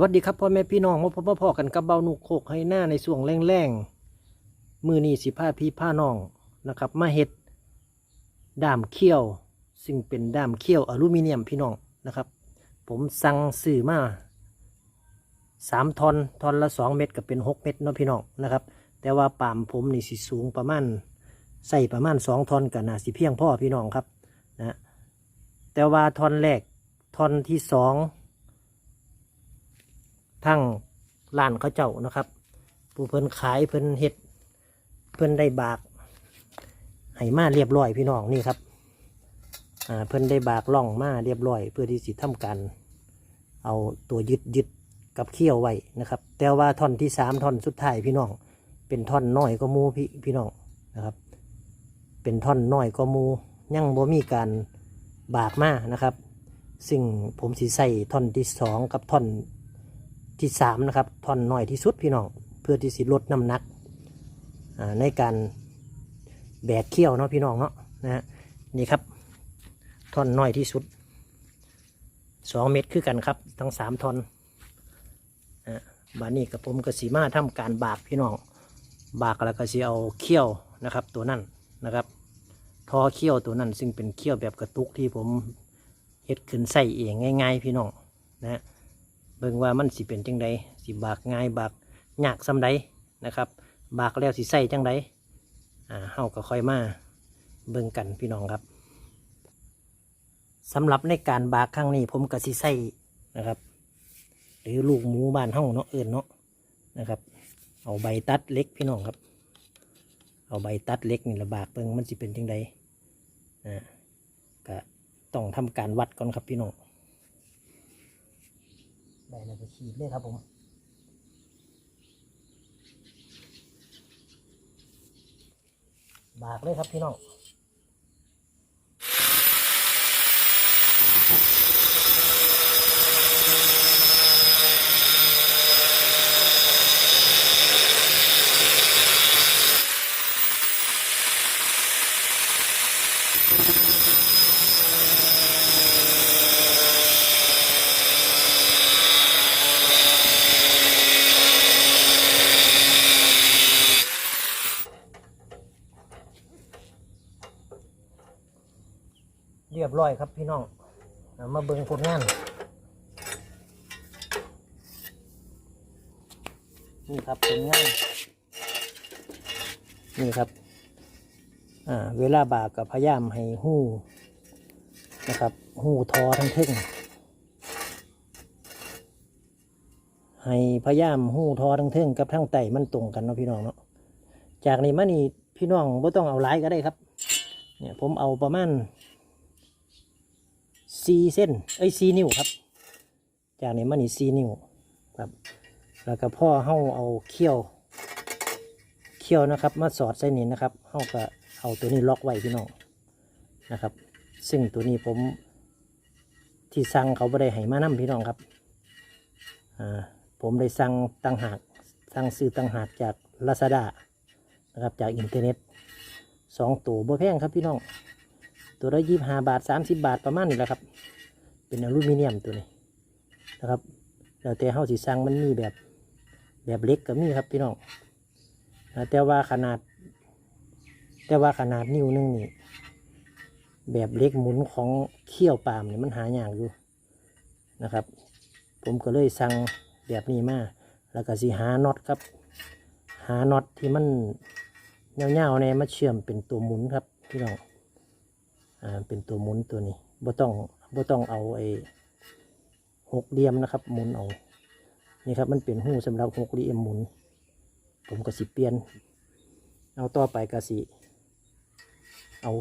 วัสดีครับพ่อแม่พี่น้องมาพบมาพอกันกับเบาหนุกโคกให้หน้าในส่วงแรงๆมือนีสิผ้าพี่ผ้าน้องนะครับ มาเห็ดด้ามเขี้ยว ซึ่งเป็นด้ามเขี้ยวอลูมิเนียมพี่น้องนะครับ ผมสั่งซื้อมาสามทอนทอนละสองเม็ดกับเป็นหกเม็ดเนาะพี่น้องนะครับ แต่ว่าปามผมนี่สิสูงประมาณใส่ประมาณสองทอนกับนาสิเพียงพ่อพี่น้องครับนะแต่ว่าทอนแรกทอนที่สอง ทั้งร้านเขาเจ้านะครับ ผู้เพิ่นขายเพิ่นเฮ็ดเพิ่นได้บากให้มาเรียบร้อยพี่น้องนี่ครับอ่าเพิ่นได้บากล่องมาเรียบร้อย เพื่อที่สิทำการเอาตัวยึดยึดกับเขี้ยวไว้นะครับ แต่ว่าท่อนที่สามท่อนสุดท้ายพี่น้อง เป็นท่อนน้อยก็มูพี่พี่น้องนะครับ เป็นท่อนน้อยก็มูยังบ่มีการบากมานะครับ ซึ่งผมสิใส่ท่อนที่สองกับท่อน ที่สามนะครับท่อนน้อยที่สุดพี่น้องเพื่อที่สิลดน้ำหนักในการแบกเขี้ยวเนาะพี่น้องเนาะนะฮะนี่ครับท่อนน้อยที่สุดสองเม็ดคือกันครับ ทั้งสามท่อนอ่าบานนี้กับผมก็สีมาทำการบากพี่น้องบากแล้วก็สีเอาเขี้ยวนะครับ ตัวนั้นนะครับทอเขี้ยวตัวนั้นซึ่งเป็นเขี้ยวแบบกระตุกที่ผมเฮ็ดขึ้นใส่เองง่าย ๆ พี่น้องนะฮะ เบิ่งว่ามันสิเป็นจังใดสิบากง่ายบากยากซำใดนะครับ บากแล้วสิใส่จังใดอ่าเฮาก็ค่อยมาเบิ่งกันพี่น้องครับสำหรับในการบากครั้งนี้ผมก็สิใส่นะครับ หรือลูกหมูบ้านเฮาเนาะเอิ้นเนาะนะครับ เอาใบตัดเล็กพี่น้องครับ เอาใบตัดเล็กนี่ละบากเบิ่งมันสิเป็นจังใดอ่าก็ต้องทำการวัดก่อนครับพี่น้อง ได้แล้วก็ขีดเลยครับผมบากเลยครับพี่น้อง เร้อยครับพี่น้องมาเบิ่งผลงานนี่ครับผลงานนี่ครับอ่าเวลาบากกับพยายามให้หู้นะครับหู้ทอทั้งทึ่งให้พยายามหู้ทอทั้งทึ่งกับทั้งไตมันตรงกันเนาะพี่น้องเนาะจากนี้มานี่พี่น้องไม่ต้องเอาหลายก็ได้ครับ เนี่ยผมเอาประมาณ สี่เส้นเอ้ยสี่นิ้วครับ จากนี้มานี่สี่นิ้วครับแล้วก็พ่อเฮาเอาเขี้ยวเขี้ยวนะครับ มาสอดใส่นี่นะครับเฮาก็เอาตัวนี้ล็อกไว้พี่น้องนะครับ ซึ่งตัวนี้ผมที่สั่งเขาไม่ได้ให้มานํพี่น้องครับอ่าผมได้สั่งตั้งหากสั่งซื้อตั้งหากจากลาซาด้านะครับจากอินเทอร์เน็ตสองตัวบ่แพงครับพี่น้อง ตัวละยี่ห้าบาทสามสิบบาทประมาณนี้แหละครับ เป็นอลูมิเนียมตัวนี้นะครับแล้วแต่เฮาสิสั่งมันมีแบบแบบเล็กก็มีครับพี่น้องแต่ว่าขนาด แต่ว่าขนาดนิ้วนึงนี่แบบเล็กหมุนของเขี้ยวปามเนี่ยมันหายากอยู่นะครับ ผมก็เลยสั่งแบบนี้มาแล้วก็สิหาน็อตครับ หาน็อตที่มันเงาๆเนี่ยมาเชื่อมเป็นตัวหมุนครับพี่น้อง อ่าเป็นตัวหมุนตัวนี้บ่ต้องบ่ต้องเอาไอ้หกเหลี่ยมนะครับหมุนเอานี่ครับมันเป็นหูสำหรับหกเหลี่ยมหมุน ผมก็สิเปลี่ยน เอาต่อไปก็สิเอา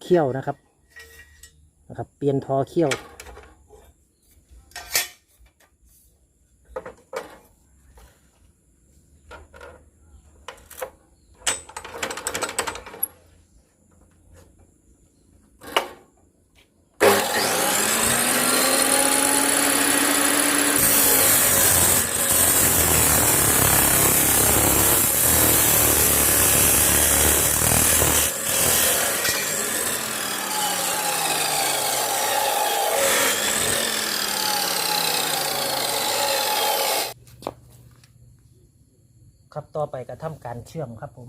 เขี้ยวนะครับนะครับ เปลี่ยนทอเขี้ยว ครับต่อไปก็ทำการเชื่อมครับผม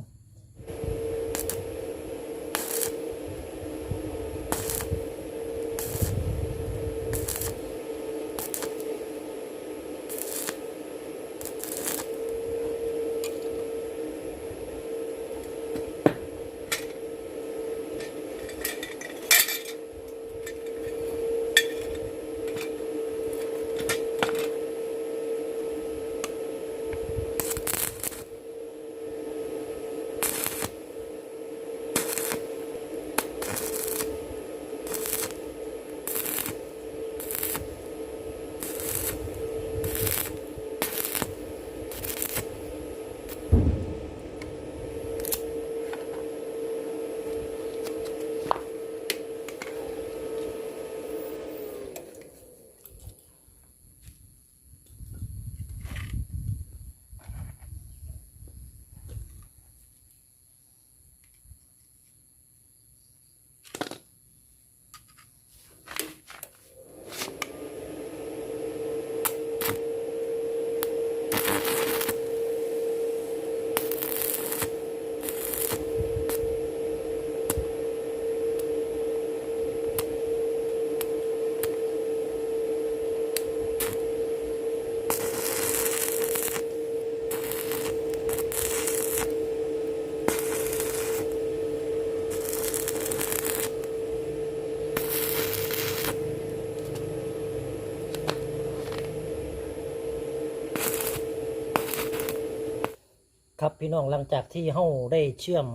ครับพี่น้องหลังจากที่เฮาได้เชื่อม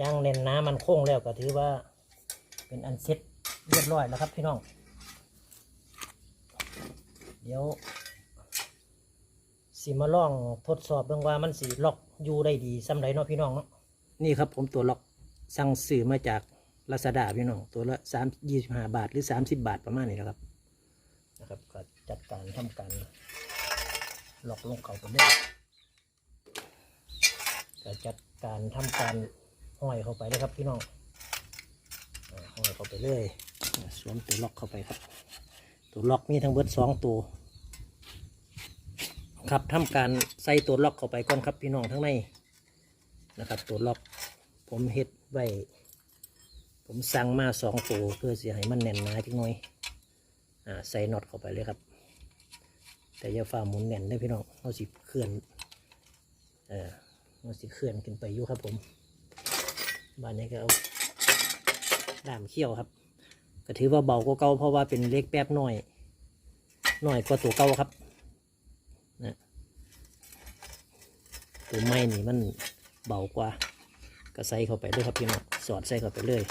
ยางแน่นหน้ามันโค้งแล้วก็ถือว่าเป็นอันเซ็ตเรียบร้อยแล้วครับพี่น้อง เดี๋ยวสิมาลองทดสอบเบิ่งว่ามันสีล็อกอยู่ได้ดีสำไรเนาะพี่น้องเนาะนี่ครับผมตัวล็อกสั่งซื้อมาจากลาซาด้าพี่น้อง ตัวละสามยี่สิบห้าบาทหรือสามสิบบาทประมาณนี้นะครับนะครับก็จัดการทำการล็อกลงเขาไปได้ ก็จัดการทำการห้อยเข้าไปเลยครับพี่น้องอ่าห้อยเข้าไปเลยอ่าสวมตัวล็อกเข้าไปครับ ตัวล็อกมีทั้งเบิดสองตัวครับทำการใส่ตัวล็อกเข้าไปก่อนครับพี่น้องทั้งในนะครับ ตัวล็อกผมเฮ็ดไว้ผมสั่งมาสองตัวเพื่อเสียให้มันแน่นหนาจังหน่อยอ่าใส่น็อตเข้าไปเลยครับ แต่อย่าฝ่าหมุนแน่นได้อพี่น้องเอาสิเคลื่อนเออ มันสิเคลื่อนขึ้นไปอยู่ครับผมบ้านนี้ก็เอาด้ามเขี้ยวครับ ก็ถือว่าเบากว่าเก่าเพราะว่าเป็นเล็กแป๊บหน่อยหน่อยกว่าตัวเก่าครับนะตัวไม้นี่มันเบากว่าก็ใส่เข้าไปเลยครับพี่น้องสอดใส่เข้าไปเลย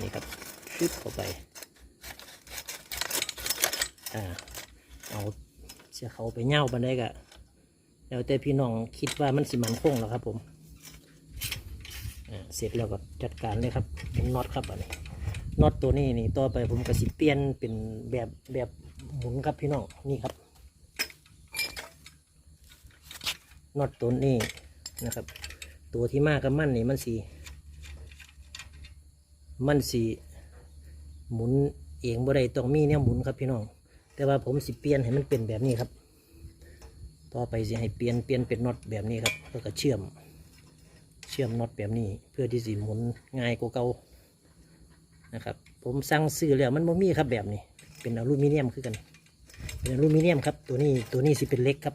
นี่ครับชึบเข้าไปอ่าเอาเสียเขาไปเง่าบันไดกะ แล้วแต่พี่น้องคิดว่ามันสิมันคงแล้วครับผมเสร็จแล้วก็จัดการเลยครับเป็นน็อตครับอันนี้น็อตตัวนี้นี่ต่อไปผมก็สิเปลี่ยนเป็นแบบแบบหมุนครับพี่น้องนี่ครับน็อตตัวนี้นะครับ ตัวที่มากกับมันนี่มันสีมันสีหมุนเองบ่ได้ต้องมีเนี่ยหมุนครับพี่น้อง แต่ว่าผมสิเปลี่ยนให้มันเป็นแบบนี้ครับ ต่อไปสิให้เปลี่ยนเปลี่ยนเป็นน็อตแบบนี้ครับแล้วก็เชื่อม เชื่อมน็อตแบบนี้ เพื่อที่สิหมุนง่ายกว่าเก่านะครับ ผมสั่งซื้อแล้วมันบ่มีครับแบบนี้ เป็นอลูมิเนียมคือกัน เป็นอลูมิเนียมครับ ตัวนี้ตัวนี้สิเป็นเล็กครับ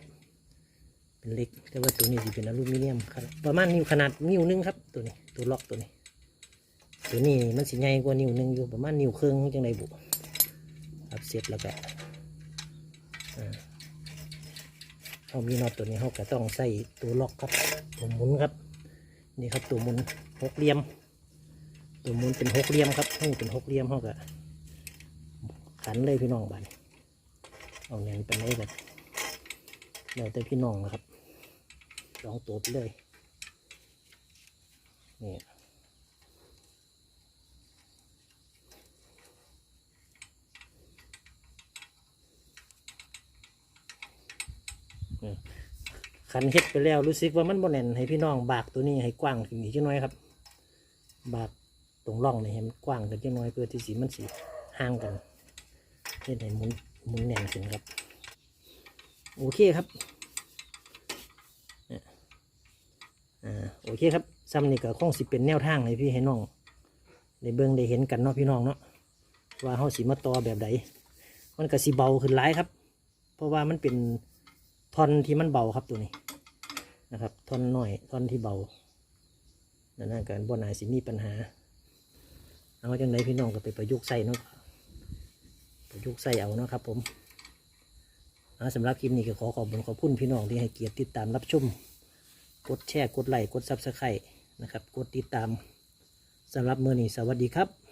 เป็นเล็กแต่ว่าตัวนี้สิเป็นอลูมิเนียมครับประมาณนิ้วขนาดนิ้วหนึงครับ ตัวนี้ตัวล็อกตัวนี้ ตัวนี้มันสิใหญ่กว่านิ้วหนึงอยู่ประมาณนิ้วครึ่งจังไดบุครับเสร็จแล้วก็อ่า เขามีน็อตตัวนี้เขาก็ต้องใส่ตัวล็อกครับ ตัวหมุนครับ นี่ครับตัวหมุนหกเหลี่ยม ตัวหมุนเป็นหกเหลี่ยมครับให้เป็นหกเหลี่ยมเขาก็ขันเลยพี่น้องบ้านเอาแนนไปเลยกันแล้วแต่พี่น้องนะครับลองตัวไปเลยนี่ ขันเฮ็ดไปแล้วรู้สึกว่ามันบ่แน่นให้พี่น้องบากตัวนี้ให้กว้างขึ้นอีกจังน้อยครับ บากตรงร่องนี่ให้มันกว้างกันจังน้อยเพื่อที่สีมันสีห่างกันเฮ็ดให้หมุนหมุนแน่นขึ้นครับ โอเคครับเนี่ยโอเคครับซ้ำนี่ก็คงสิเป็นแนวทางให้พี่ให้น้องในเบื้องได้เห็นกันเนาะพี่น้องเนาะว่าเฮาสิมาต่อแบบใดมันก็สิเบาขึ้นหลายครับ เพราะว่ามันเป็น ท่อนที่มันเบาครับตัวนี้นะครับท่อนน้อยท่อนที่เบานั่นการบ่นายสิมีปัญหา เอาจังไดพี่น้องก็ไปประยุกต์ใส่เนาะประยุกต์ใส่เอาเนาะครับ ผมเอาสำหรับคลิปนี้ก็ขอขอบคุณขอบคุณพี่น้องที่ให้เกียรติติดตามรับชมกดแชร์กดไลค์กดซับสไครต์นะครับ กดติดตามสำหรับเมื่อนี้สวัสดีครับ